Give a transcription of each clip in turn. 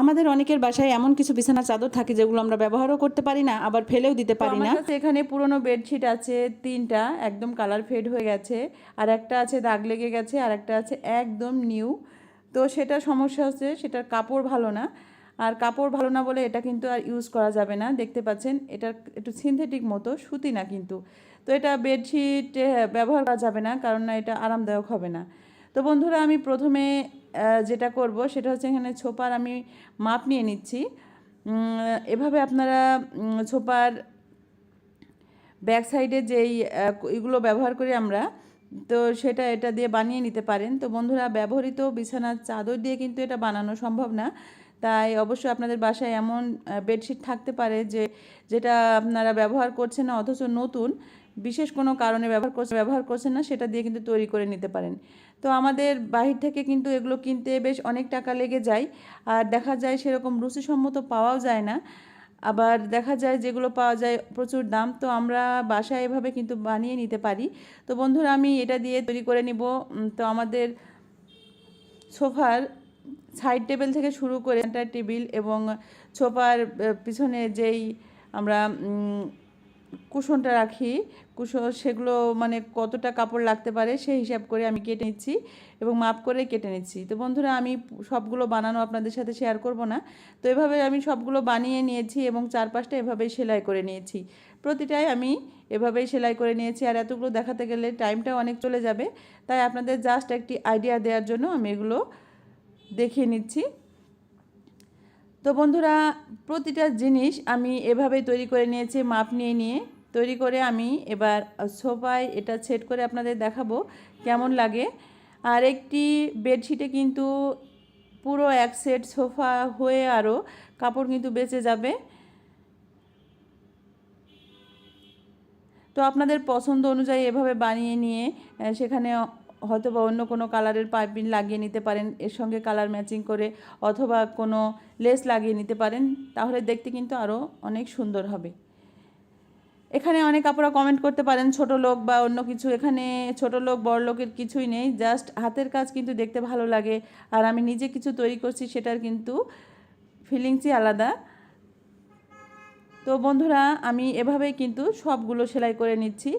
আমাদের অনেকের বাসায় এমন কিছু বিছানা চাদর থাকে যেগুলো আমরা ব্যবহারও করতে পারি না, আবার ফেলেও দিতে পারি না। এখানে পুরনো বেডশিট আছে, তিনটা, একদম কালার ফেড হয়ে গেছে, আর একটা আছে দাগ লেগে গেছে, আর একটা আছে একদম নিউ তো সেটা সমস্যা হচ্ছে সেটার কাপড় ভালো না, আর কাপড় ভালো না বলে এটা কিন্তু আর ইউজ করা যাবে না। দেখতে পাচ্ছেন এটা একটু সিনথেটিক মতো, সুতি না কিন্তু। তো এটা বেডশিট ব্যবহার করা যাবে না, কারণ না এটা আরামদায়ক হবে না। তো বন্ধুরা, আমি প্রথমে যেটা করব সেটা হচ্ছে এখানে ছোপার আমি মাপ নিয়ে নিচ্ছি। এভাবে আপনারা ছোপার ব্যাক সাইডে যেই এগুলো ব্যবহার করি আমরা, তো সেটা এটা দিয়ে বানিয়ে নিতে পারেন। তো বন্ধুরা, ব্যবহৃত বিছানার চাদর দিয়ে কিন্তু এটা বানানো সম্ভব না। তাই অবশ্যই আপনাদের বাসায় এমন বেডশিট থাকতে পারে যে, যেটা আপনারা ব্যবহার করছেন না, অথচ নতুন, বিশেষ কোনো কারণে ব্যবহার করছে ব্যবহার করছেন না, সেটা দিয়ে কিন্তু তৈরি করে নিতে পারেন। তো আমাদের বাহির থেকে কিন্তু এগুলো কিনতে বেশ অনেক টাকা লেগে যায়। আর দেখা যায় সেরকম রুচিসম্মত পাওয়াও যায় না। আবার দেখা যায় যেগুলো পাওয়া যায় প্রচুর দাম, তো আমরা বাসায় এভাবে কিন্তু বানিয়ে নিতে পারি। তো বন্ধুরা, আমি এটা দিয়ে তৈরি করে নিব। তো আমাদের সোফার সাইড টেবিল থেকে শুরু করে সেন্টার টেবিল এবং সোফার পিছনে যেই আমরা কুশনটা রাখি। কুশন সেগুলো মানে কতটা কাপড় লাগতে পারে সেই হিসাব করে আমি কেটে নিচ্ছি এবং মাপ করে কেটে নিচ্ছি। তো বন্ধুরা, আমি সবগুলো বানানো আপনাদের সাথে শেয়ার করব না। তো এভাবে আমি সবগুলো বানিয়ে নিয়েছি এবং চারপাশটা এভাবেই সেলাই করে নিয়েছি। প্রতিটাই আমি এভাবেই সেলাই করে নিয়েছি আর এতগুলো দেখাতে গেলে টাইমটা অনেক চলে যাবে। তাই আপনাদের জাস্ট একটি আইডিয়া দেওয়ার জন্য আমি এগুলো দেখিয়ে নিচ্ছি। তো বন্ধুরা, প্রতিটা জিনিস আমি এভাবে তৈরি করে নিয়েছি, মাপ নিয়ে নিয়ে। তৈরি করে আমি এবার সোফায় এটা সেট করে আপনাদের দেখাবো কেমন লাগে। আর একটি বেডশিটে কিন্তু পুরো এক সেট সোফা হয়ে আরও কাপড় কিন্তু বেঁচে যাবে। তো আপনাদের পছন্দ অনুযায়ী এভাবে বানিয়ে নিয়ে সেখানে হয়তো বা অন্য কোনো কালারের পাইপিং লাগিয়ে নিতে পারেন, এর সঙ্গে কালার ম্যাচিং করে অথবা কোনো লেস লাগিয়ে নিতে পারেন, তাহলে দেখতে কিন্তু আরও অনেক সুন্দর হবে। এখানে অনেক আপনারা কমেন্ট করতে পারেন, ছোট লোক বা অন্য কিছু, এখানে ছোট লোক, বড় লোকের কিছুই নেই জাস্ট হাতের কাজ কিন্তু দেখতে ভালো লাগে, আর আমি নিজে কিছু তৈরি করছি সেটার কিন্তু ফিলিংসই আলাদা। তো বন্ধুরা, আমি এভাবেই কিন্তু সবগুলো সেলাই করে নিচ্ছি,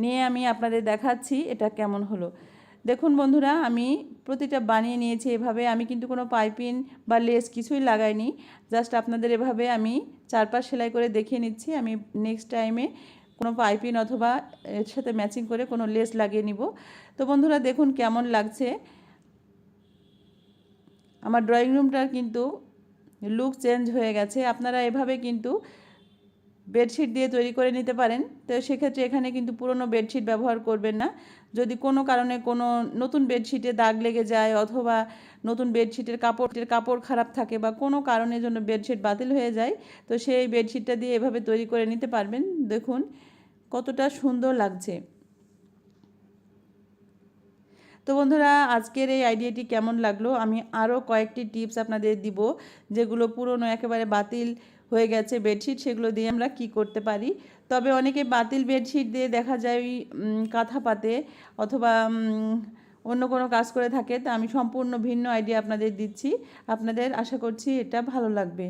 নিয়ে আমি আপনাদের দেখাচ্ছি এটা কেমন হলো। দেখুন বন্ধুরা, আমি প্রতিটা বানিয়ে নিয়েছি এভাবে। আমি কিন্তু কোনো পাইপিন বা লেস কিছুই লাগাইনি। জাস্ট আপনাদের এভাবে আমি চারপাশ সেলাই করে দেখিয়ে নিচ্ছি। আমি নেক্সট টাইমে কোনো পাইপিন অথবা এর সাথে ম্যাচিং করে কোনো লেস লাগিয়ে নিব। তো বন্ধুরা, দেখুন কেমন লাগছে। আমার ড্রয়িং রুমটার কিন্তু লুক চেঞ্জ হয়ে গেছে। আপনারা এভাবে কিন্তু বেডশিট দিয়ে তৈরি করে নিতে পারেন। তো সেক্ষেত্রে এখানে কিন্তু পুরনো বেডশিট ব্যবহার করবেন না। যদি কোনো কারণে কোনো নতুন বেডশিটে দাগ লেগে যায় অথবা নতুন বেডশিটের কাপড়ের কাপড় খারাপ থাকে বা কোনো কারণের জন্য বেডশিট বাতিল হয়ে যায়, তো সেই বেডশিটটা দিয়ে এভাবে তৈরি করে নিতে পারবেন। দেখুন কতটা সুন্দর লাগছে। তো বন্ধুরা, আজকের এই আইডিয়াটি কেমন লাগল? আমি আরও কয়েকটি টিপস আপনাদের দিব, যেগুলো পুরনো একেবারে বাতিল হয়ে গেছে বেডশিট সেগুলো দিয়ে আমরা কি করতে পারি? তবে অনেকে বাতিল বেডশিট দিয়ে দেখা যায় ওই কাঁথা পাতে অথবা অন্য কোনো কাজ করে থাকে। তা আমি সম্পূর্ণ ভিন্ন আইডিয়া আপনাদের দিচ্ছি। আপনাদের আশা করছি এটা ভালো লাগবে।